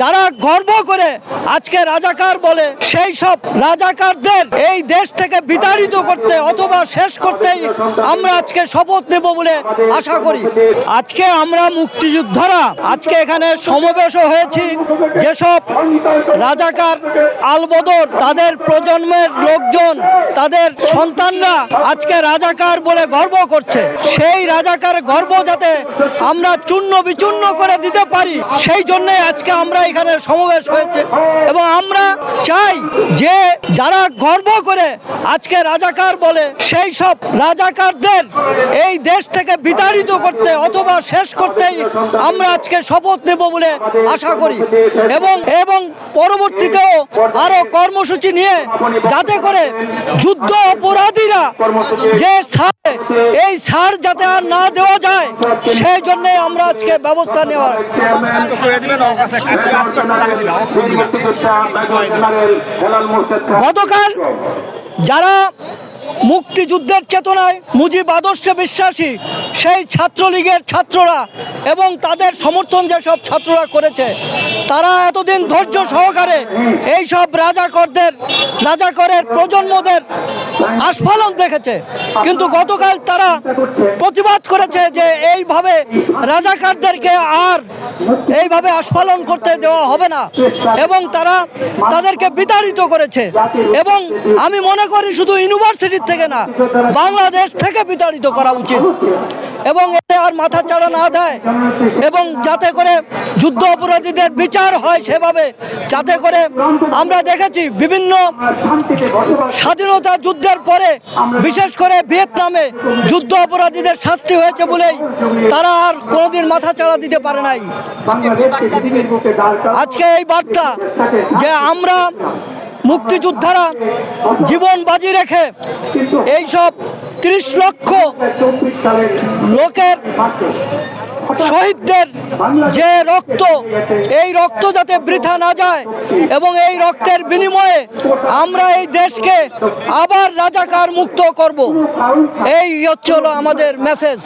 যারা গর্ব করে আজকে রাজাকার বলে, সেই সব রাজাকারদের এই দেশ থেকে বিতাড়িত করতে অথবা শেষ করতেই আমরা আজকে শপথ নেব বলে আশা করি। আজকে আমরা মুক্তিযোদ্ধারা, আজকে এখানে সমাবেশ হয়েছি। যেসব রাজাকার আলবদর, তাদের প্রজন্মের লোকজন, তাদের সন্তানরা আজকে রাজাকার বলে গর্ব করছে। সেই রাজাকার গর্ব যাতে আমরা চূর্ণ বিচূর্ণ করে দিতে পারি, সেই জন্য আজকে আমরা এখানে সমাবেশ হয়েছে এবং আমরা চাই যে যারা গর্ব করে আজকে রাজাকার বলে সেই সব রাজাকারদের এই দেশ থেকে বিতাড়িত করতে অথবা শেষ করতেই আমরা আজকে শপথ নেব বলে আশা করি। এবং এবং পরবর্তীতেও আরও কর্মসূচি নিয়ে যাতে করে যুদ্ধ অপরাধীরা যে ছাড় এই সার যাতে আর না দেওয়া যায় সেই জন্য আমরা আজকে ব্যবস্থা নেওয়ার গতকাল যারা মুক্তিযুদ্ধের চেতনায় মুজিব আদর্শে বিশ্বাসী সেই ছাত্রলীগের ছাত্ররা এবং তাদের সমর্থন যেসব ছাত্ররা করেছে, তারা এতদিন ধৈর্য সহকারে এই সব রাজাকরদের, রাজাকরের প্রজন্মদের আস্ফালন দেখেছে। কিন্তু গতকাল তারা প্রতিবাদ করেছে যে এইভাবে রাজাকারদেরকে আর এইভাবে আস্ফালন করতে দেওয়া হবে না এবং তারা তাদেরকে বিতাড়িত করেছে। এবং আমি মনে করি শুধু ইউনিভার্সিটির থেকে না, বাংলাদেশ থেকে বিতাড়িত করা উচিত। এবং এতে আর মাথা চাড়া না দেয়। এবং যাতে করে যুদ্ধ অপরাধীদের বিচার হয় সেভাবে, যাতে করে আমরা দেখেছি বিভিন্ন স্বাধীনতা যুদ্ধের পরে, বিশেষ করে ভিয়েতনামে যুদ্ধ অপরাধীদের শাস্তি হয়েছে বলেই তারা আর কোনোদিন মাথা চাড়া দিতে পারে নাই। আজকে এই বার্তা যে আমরা মুক্তিযোদ্ধারা জীবন বাজি রেখে এই সব ত্রিশ লক্ষ লোকের শহীদদের যে রক্ত এই রক্ত যাতে বৃথা না যায় এবং এই রক্তের বিনিময়ে আমরা এই দেশকে আবার রাজাকার মুক্ত করব। এই হচ্ছে হলো আমাদের মেসেজ